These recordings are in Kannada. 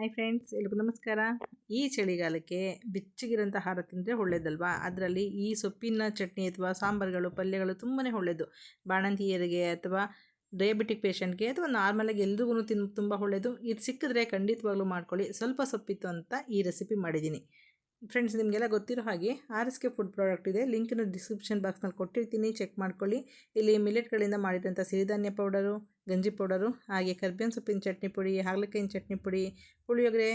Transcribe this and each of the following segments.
ಹಾಯ್ ಫ್ರೆಂಡ್ಸ್ ಎಲ್ರಿಗೂ ನಮಸ್ಕಾರ. ಈ ಚಳಿಗಾಲಕ್ಕೆ ಬೆಚ್ಚಗಿರೋಂಥ ಆಹಾರ ತಿಂದರೆ ಒಳ್ಳೇದಲ್ವಾ? ಅದರಲ್ಲಿ ಈ ಸೊಪ್ಪಿನ ಚಟ್ನಿ ಅಥವಾ ಸಾಂಬಾರುಗಳು, ಪಲ್ಯಗಳು ತುಂಬಾ ಒಳ್ಳೆಯದು ಬಾಣಂತಿಯರಿಗೆ ಅಥವಾ ಡಯಾಬಿಟಿಕ್ ಪೇಷಂಟ್ಗೆ ಅಥವಾ ನಾರ್ಮಲಾಗಿ ಎಲ್ರಿಗೂ ತಿನ್, ತುಂಬ ಒಳ್ಳೆಯದು ಇದು ಸಿಕ್ಕಿದ್ರೆ ಖಂಡಿತವಾಗ್ಲೂ ಮಾಡ್ಕೊಳ್ಳಿ. ಸ್ವಲ್ಪ ಸೊಪ್ಪಿತ್ತು ಅಂತ ಈ ರೆಸಿಪಿ ಮಾಡಿದ್ದೀನಿ. ಫ್ರೆಂಡ್ಸ್ ನಿಮಗೆಲ್ಲ ಗೊತ್ತಿರೋ ಹಾಗೆ R S K food product ಇದೆ. ಲಿಂಕನ್ನು ಡಿಸ್ಕ್ರಿಪ್ಷನ್ ಬಾಕ್ಸ್ನಲ್ಲಿ ಕೊಟ್ಟಿರ್ತೀನಿ. ಚೆಕ್ ಮಾಡ್ಕೊಳ್ಳಿ. ಇಲ್ಲಿ ಮಿಲೆಟ್ಗಳಿಂದ ಮಾಡಿದಂಥ ಸಿರಿಧಾನ್ಯ ಪೌಡರು ಗಂಜಿ ಪೌಡರು ಹಾಗೆ ಕರ್ಬೇವಿನ ಸೊಪ್ಪಿನ ಚಟ್ನಿ ಪುಡಿ, ಹಾಗಲಕಾಯಿನ ಚಟ್ನಿ ಪುಡಿ, ಪುಳಿಯೋಗರೆ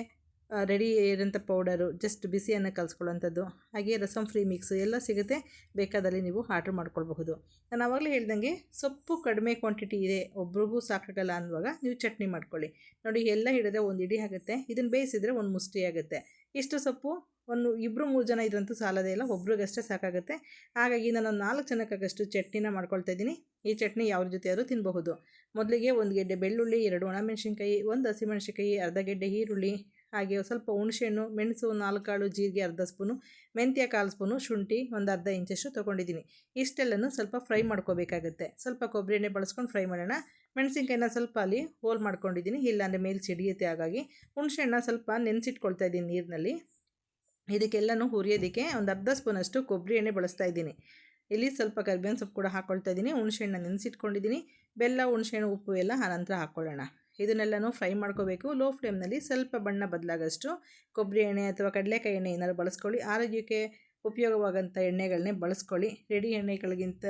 ರೆಡಿ ಇರೋಂಥ ಪೌಡರು ಜಸ್ಟ್ ಬಿಸಿಯನ್ನು ಕಲಿಸ್ಕೊಳ್ಳೋಂಥದ್ದು ಹಾಗೆ ರಸಂ ಫ್ರೀ ಮಿಕ್ಸ್ ಎಲ್ಲ ಸಿಗುತ್ತೆ. ಬೇಕಾದಲ್ಲಿ ನೀವು ಆರ್ಡ್ರ್ ಮಾಡ್ಕೊಳ್ಬಹುದು. ನಾನು ಆವಾಗಲೇ ಹೇಳ್ದಂಗೆ ಸೊಪ್ಪು ಕಡಿಮೆ ಕ್ವಾಂಟಿಟಿ ಇದೆ. ಒಬ್ರಿಗೂ ಸಾಕಾಗಲ್ಲ ಅನ್ನುವಾಗ ನೀವು ಚಟ್ನಿ ಮಾಡ್ಕೊಳ್ಳಿ. ನೋಡಿ, ಎಲ್ಲ ಹಿಡಿದ್ರೆ ಒಂದು ಇಡಿ ಆಗುತ್ತೆ. ಇದನ್ನು ಬೇಯಿಸಿದರೆ ಒಂದು ಮುಷ್ಟಿ ಆಗುತ್ತೆ. ಇಷ್ಟು ಸೊಪ್ಪು ಒಂದು ಇಬ್ಬರು ಮೂರು ಜನ ಇದ್ರಂತೂ ಸಾಲದೇ ಇಲ್ಲ, ಒಬ್ರಿಗಷ್ಟೇ ಸಾಕಾಗುತ್ತೆ. ಹಾಗಾಗಿ ನಾನು ನಾಲ್ಕು ಜನಕ್ಕಾಗಷ್ಟು ಚಟ್ನಿನ ಮಾಡ್ಕೊಳ್ತಾ ಇದ್ದೀನಿ. ಈ ಚಟ್ನಿ ಯಾವ ಜೊತೆ ಆದರೂ ತಿನ್ನಬಹುದು ಮೊದಲಿಗೆ ಒಂದು ಗೆಡ್ಡೆ ಬೆಳ್ಳುಳ್ಳಿ, ಎರಡು ಒಣಮೆಣಸಿನ್ಕಾಯಿ, ಒಂದು ಹಸಿಮೆಣಸಿನ್ಕಾಯಿ, ಅರ್ಧ ಗೆಡ್ಡೆ ಈರುಳ್ಳಿ, ಹಾಗೆ ಸ್ವಲ್ಪ ಹುಣಸೆಹಣ್ಣು ಮೆಣಸು ನಾಲ್ಕು ಕಾಳು ಜೀರಿಗೆ ಅರ್ಧ ಸ್ಪೂನು, ಮೆಂತ್ಯ ಕಾಲು ಸ್ಪೂನು, ಶುಂಠಿ ಒಂದು ಅರ್ಧ ಇಂಚಷ್ಟು ತೊಗೊಂಡಿದ್ದೀನಿ. ಇಷ್ಟೆಲ್ಲನೂ ಸ್ವಲ್ಪ ಫ್ರೈ ಮಾಡ್ಕೋಬೇಕಾಗುತ್ತೆ. ಸ್ವಲ್ಪ ಕೊಬ್ಬರಿ ಎಣ್ಣೆ ಬಳಸ್ಕೊಂಡು ಫ್ರೈ ಮಾಡೋಣ. ಮೆಣಸಿನ್ಕಾಯಿನ ಸ್ವಲ್ಪ ಅಲ್ಲಿ ಹೋಲ್ ಮಾಡ್ಕೊಂಡಿದ್ದೀನಿ. ಇಲ್ಲಾಂದರೆ ಮೇಲೆ ಸಿಡಿಯುತ್ತೆ ಹಾಗಾಗಿ. ಹುಣಸೆಹಣ್ಣ ಸ್ವಲ್ಪ ನೆನೆಸಿಟ್ಕೊಳ್ತಾ ಇದ್ದೀನಿ ನೀರಿನಲ್ಲಿ. ಇದಕ್ಕೆಲ್ಲನೂ ಹುರಿಯೋದಕ್ಕೆ ಒಂದು ಅರ್ಧ ಸ್ಪೂನಷ್ಟು ಕೊಬ್ಬರಿ ಎಣ್ಣೆ ಬಳಸ್ತಾ ಇದ್ದೀನಿ. ಇಲ್ಲಿ ಸ್ವಲ್ಪ ಕರ್ಬೇವಿನ ಸೊಪ್ಪು ಕೂಡ ಹಾಕ್ಕೊಳ್ತಾ ಇದ್ದೀನಿ. ಹುಣಸೆಹಣ್ಣು ನೆನೆಸಿಟ್ಕೊಂಡಿದ್ದೀನಿ. ಬೆಲ್ಲ, ಹುಣಸೆಹಣ್ಣು, ಉಪ್ಪು ಎಲ್ಲ ಆನಂತರ ಹಾಕ್ಕೊಳ್ಳೋಣ ಇದನ್ನೆಲ್ಲನೂ ಫ್ರೈ ಮಾಡ್ಕೋಬೇಕು. ಲೋ ಫ್ಲೇಮ್ನಲ್ಲಿ ಸ್ವಲ್ಪ ಬಣ್ಣ ಬದಲಾಗಷ್ಟು ಕೊಬ್ಬರಿ ಎಣ್ಣೆ ಅಥವಾ ಕಡಲೆಕಾಯಿ ಎಣ್ಣೆ ಏನಾದ್ರು ಬಳಸ್ಕೊಳ್ಳಿ. ಆರೋಗ್ಯಕ್ಕೆ ಉಪಯೋಗವಾಗಂಥ ಎಣ್ಣೆಗಳನ್ನೇ ಬಳಸ್ಕೊಳ್ಳಿ. ರೆಡಿ ಎಣ್ಣೆಗಳಿಗಿಂತ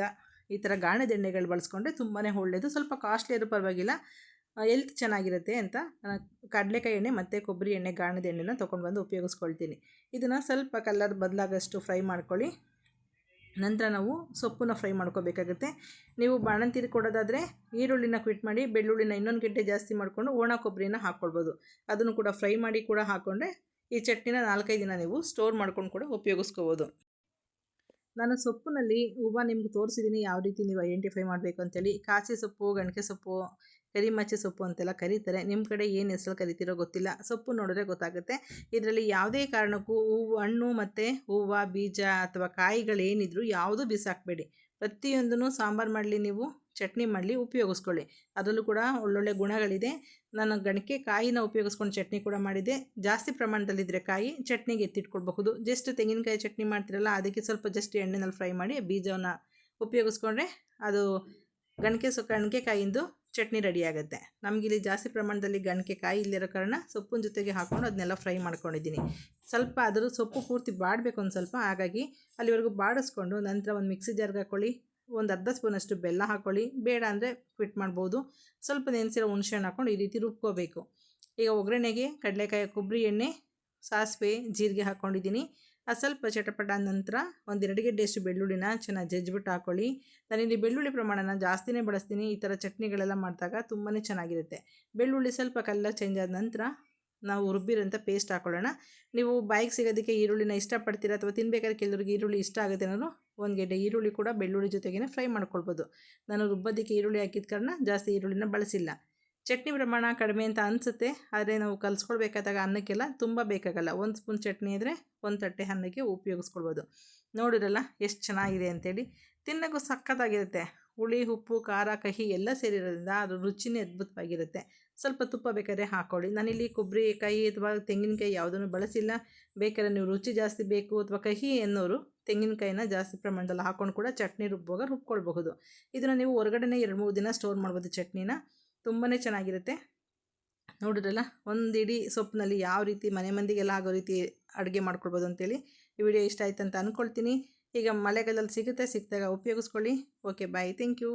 ಈ ಥರ ಗಾಣದ ಎಣ್ಣೆಗಳು ಬಳಸ್ಕೊಂಡ್ರೆ ತುಂಬಾ ಒಳ್ಳೆಯದು ಸ್ವಲ್ಪ ಕಾಸ್ಟ್ಲಿ ಆದರೂ ಪರವಾಗಿಲ್ಲ. ಎಲ್ತ್ ಚೆನ್ನಾಗಿರುತ್ತೆ ಅಂತ ನಾನು ಕಡಲೆಕಾಯಿ ಎಣ್ಣೆ ಮತ್ತು ಕೊಬ್ಬರಿ ಎಣ್ಣೆ ಗಾಣದ ಎಣ್ಣೆನ ತೊಗೊಂಡು ಬಂದು ಉಪಯೋಗಿಸ್ಕೊಳ್ತೀನಿ. ಇದನ್ನು ಸ್ವಲ್ಪ ಕಲರ್ ಬದಲಾಗಷ್ಟು ಫ್ರೈ ಮಾಡ್ಕೊಳ್ಳಿ. ನಂತರ ನಾವು ಸೊಪ್ಪನ್ನ ಫ್ರೈ ಮಾಡ್ಕೋಬೇಕಾಗುತ್ತೆ. ನೀವು ಬಾಣಂತೀರಿ ಕೊಡೋದಾದರೆ ಈರುಳ್ಳಿನ ಕ್ವಿಟ್ ಮಾಡಿ ಬೆಳ್ಳುಳ್ಳಿನ ಇನ್ನೊಂದು ಗಂಟೆ ಜಾಸ್ತಿ ಮಾಡಿಕೊಂಡು ಒಣ ಕೊಬ್ಬರಿನ ಹಾಕ್ಕೊಳ್ಬೋದು ಅದನ್ನು ಕೂಡ ಫ್ರೈ ಮಾಡಿ ಕೂಡ ಹಾಕ್ಕೊಂಡ್ರೆ ಈ ಚಟ್ನಿನ ನಾಲ್ಕೈದು ದಿನ ನೀವು ಸ್ಟೋರ್ ಮಾಡ್ಕೊಂಡು ಕೂಡ ಉಪಯೋಗಿಸ್ಕೋಬೋದು. ನಾನು ಸೊಪ್ಪಿನಲ್ಲಿ ಹೂವು ನಿಮ್ಗೆ ತೋರಿಸಿದ್ದೀನಿ ಯಾವ ರೀತಿ ನೀವು ಐಡೆಂಟಿಫೈ ಮಾಡಬೇಕು ಅಂತೇಳಿ. ಕಾಸಿ ಸೊಪ್ಪು ಗಣಕೆ ಸೊಪ್ಪು ಕರಿಮಚ್ಚೆ ಸೊಪ್ಪು ಅಂತೆಲ್ಲ ಕರೀತಾರೆ. ನಿಮ್ಮ ಕಡೆ ಏನು ಹೆಸರು ಕರಿತೀರೋ ಗೊತ್ತಿಲ್ಲ. ಸೊಪ್ಪು ನೋಡಿದ್ರೆ ಗೊತ್ತಾಗುತ್ತೆ. ಇದರಲ್ಲಿ ಯಾವುದೇ ಕಾರಣಕ್ಕೂ ಹೂವು, ಹಣ್ಣು ಮತ್ತು ಹೂವು, ಬೀಜ ಅಥವಾ ಕಾಯಿಗಳೇನಿದ್ರು ಯಾವುದೂ ಬಿಸಾಕಬೇಡಿ. ಪ್ರತಿಯೊಂದನ್ನು ಸಾಂಬಾರು ಮಾಡಲಿ ನೀವು, ಚಟ್ನಿ ಮಾಡಲಿ, ಉಪಯೋಗಿಸ್ಕೊಳ್ಳಿ. ಅದರಲ್ಲೂ ಕೂಡ ಒಳ್ಳೊಳ್ಳೆ ಗುಣಗಳಿದೆ. ನಾನು ಗಣಕೆ ಕಾಯಿನ ಉಪಯೋಗಿಸ್ಕೊಂಡು ಚಟ್ನಿ ಕೂಡ ಮಾಡಿದೆ. ಜಾಸ್ತಿ ಪ್ರಮಾಣದಲ್ಲಿದ್ದರೆ ಕಾಯಿ, ಚಟ್ನಿಗೆ ಎತ್ತಿಟ್ಕೊಳ್ಬಹುದು. ಜಸ್ಟ್ ತೆಂಗಿನಕಾಯಿ ಚಟ್ನಿ ಮಾಡ್ತಿರಲ್ಲ, ಅದಕ್ಕೆ ಸ್ವಲ್ಪ ಜಸ್ಟ್ ಎಣ್ಣೆನಲ್ಲಿ ಫ್ರೈ ಮಾಡಿ ಬೀಜವನ್ನು ಉಪಯೋಗಿಸ್ಕೊಂಡ್ರೆ ಅದು ಗಣಕೆ ಸೊ ಕಾಯಿಂದು ಚಟ್ನಿ ರೆಡಿ ಆಗುತ್ತೆ. ನಮಗಿಲ್ಲಿ ಜಾಸ್ತಿ ಪ್ರಮಾಣದಲ್ಲಿ ಕಾಯಿ ಇಲ್ಲಿರೋ ಕಾರಣ ಸೊಪ್ಪಿನ ಜೊತೆಗೆ ಹಾಕ್ಕೊಂಡು ಅದನ್ನೆಲ್ಲ ಫ್ರೈ ಮಾಡ್ಕೊಂಡಿದ್ದೀನಿ. ಸ್ವಲ್ಪ ಅದರ ಸೊಪ್ಪು ಪೂರ್ತಿ ಬಾಡಬೇಕು ಒಂದು ಸ್ವಲ್ಪ, ಹಾಗಾಗಿ ಅಲ್ಲಿವರೆಗೂ ಬಾಡಿಸ್ಕೊಂಡು ನಂತರ ಒಂದು ಮಿಕ್ಸಿ ಜಾರ್ಗೆ ಹಾಕ್ಕೊಳ್ಳಿ, ಒಂದು ಅರ್ಧ ಸ್ಪೂನಷ್ಟು ಬೆಲ್ಲ ಹಾಕ್ಕೊಳ್ಳಿ. ಬೇಡ ಅಂದರೆ ಕ್ವಿಟ್ ಮಾಡ್ಬೋದು. ಸ್ವಲ್ಪ ನೆನೆಸಿರೋ ಹುಣಸೆಹಣ್ಣು ಹಾಕ್ಕೊಂಡು ಈ ರೀತಿ ರುಬ್ಕೋಬೇಕು. ಈಗ ಒಗ್ಗರಣೆಗೆ ಕಡಲೆಕಾಯಿ, ಕೊಬ್ಬರಿ ಎಣ್ಣೆ, ಸಾಸಿವೆ, ಜೀರಿಗೆ ಹಾಕ್ಕೊಂಡಿದ್ದೀನಿ. ಸ್ವಲ್ಪ ಚಟಪಟ ನಂತರ ಒಂದೆರಡು ಗೆಡ್ಡೆಯಷ್ಟು ಬೆಳ್ಳುಳ್ಳಿನ ಚೆನ್ನಾಗಿ ಜಜ್ಜಿಬಿಟ್ಟು ಹಾಕ್ಕೊಳ್ಳಿ ನಾನಿಲ್ಲಿ ಬೆಳ್ಳುಳ್ಳಿ ಪ್ರಮಾಣನ ಜಾಸ್ತಿನೇ ಬಳಸ್ತೀನಿ. ಈ ಥರ ಚಟ್ನಿಗಳೆಲ್ಲ ಮಾಡಿದಾಗ ತುಂಬಾ ಚೆನ್ನಾಗಿರುತ್ತೆ. ಬೆಳ್ಳುಳ್ಳಿ ಸ್ವಲ್ಪ ಕಲ್ಲ ಚೇಂಜ್ ಆದ ನಂತರ ನಾವು ರುಬ್ಬಿರೋಂಥ ಪೇಸ್ಟ್ ಹಾಕೊಳ್ಳೋಣ. ನೀವು ಬಾಯಿಗೆ ಸಿಗೋದಕ್ಕೆ ಈರುಳ್ಳಿನ ಇಷ್ಟಪಡ್ತೀರಾ ಅಥವಾ ತಿನ್ಬೇಕಾದ್ರೆ ಕೆಲವ್ರಿಗೆ ಈರುಳ್ಳಿ ಇಷ್ಟ ಆಗುತ್ತೆ ನಾನು ಒಂದು ಗೆಡ್ಡೆ ಈರುಳ್ಳಿ ಕೂಡ ಬೆಳ್ಳುಳ್ಳಿ ಜೊತೆಗೇ ಫ್ರೈ ಮಾಡ್ಕೊಳ್ಬೋದು. ನಾನು ರುಬ್ಬೋದಕ್ಕೆ ಈರುಳ್ಳಿ ಹಾಕಿದ ಕಾರಣ ಜಾಸ್ತಿ ಈರುಳ್ಳಿನ ಬಳಸಿಲ್ಲ. ಚಟ್ನಿ ಪ್ರಮಾಣ ಕಡಿಮೆ ಅಂತ ಅನಿಸುತ್ತೆ, ಆದರೆ ನಾವು ಕಲಿಸ್ಕೊಳ್ಬೇಕಾದಾಗ ಅನ್ನಕ್ಕೆಲ್ಲ, ತುಂಬ ಬೇಕಾಗಲ್ಲ. ಒಂದು ಸ್ಪೂನ್ ಚಟ್ನಿ ಇದ್ದರೆ ಒಂದು ತಟ್ಟೆ ಅನ್ನಕ್ಕೆ ಉಪಯೋಗಿಸ್ಕೊಳ್ಬೋದು. ನೋಡಿರಲ್ಲ ಎಷ್ಟು ಚೆನ್ನಾಗಿದೆ ಅಂತೇಳಿ. ತಿನ್ನೋಕ್ಕೂ ಸಖತ್ತಾಗಿರುತ್ತೆ ಹುಳಿ, ಉಪ್ಪು, ಖಾರ, ಕಹಿ ಎಲ್ಲ ಸೇರಿರೋದ್ರಿಂದ ಅದು ರುಚಿನೇ ಅದ್ಭುತವಾಗಿರುತ್ತೆ. ಸ್ವಲ್ಪ ತುಪ್ಪ ಬೇಕಾದ್ರೆ ಹಾಕ್ಕೊಳ್ಳಿ. ನಾನಿಲ್ಲಿ ಕೊಬ್ಬರಿಕಾಯಿ ಅಥವಾ ತೆಂಗಿನಕಾಯಿ ಯಾವುದನ್ನು ಬಳಸಿಲ್ಲ. ಬೇಕಾದ್ರೆ ನೀವು ರುಚಿ ಜಾಸ್ತಿ ಬೇಕು ಅಥವಾ ಕಹಿ ಎನ್ನೋರು ತೆಂಗಿನಕಾಯಿನ ಜಾಸ್ತಿ ಪ್ರಮಾಣದಲ್ಲಿ ಹಾಕ್ಕೊಂಡು ಕೂಡ ಚಟ್ನಿ ರುಬ್ಬುವಾಗ ರುಬ್ಕೊಳ್ಬಹುದು. ಇದನ್ನು ನೀವು ಹೊರಗಡೆನೇ ಎರಡು ಮೂರು ದಿನ ಸ್ಟೋರ್ ಮಾಡ್ಬೋದು ಚಟ್ನಿನ. ತುಂಬಾ ಚೆನ್ನಾಗಿರುತ್ತೆ. ನೋಡಿದ್ರಲ್ಲ ಒಂದು ಇಡೀ ಸೊಪ್ಪಿನಲ್ಲಿ ಯಾವ ರೀತಿ ಮನೆ ಮಂದಿಗೆಲ್ಲ ಆಗೋ ರೀತಿ ಅಡುಗೆ ಮಾಡ್ಕೊಳ್ಬೋದು ಅಂತೇಳಿ ಈ ವಿಡಿಯೋ ಇಷ್ಟ ಆಯ್ತು ಅಂತ ಅಂದ್ಕೊಳ್ತೀನಿ ಈಗ ಮಳೆಗಾಲದಲ್ಲಿ ಸಿಗುತ್ತೆ, ಸಿಕ್ಕಿದಾಗ ಉಪಯೋಗಿಸ್ಕೊಳ್ಳಿ. Okay bye thank you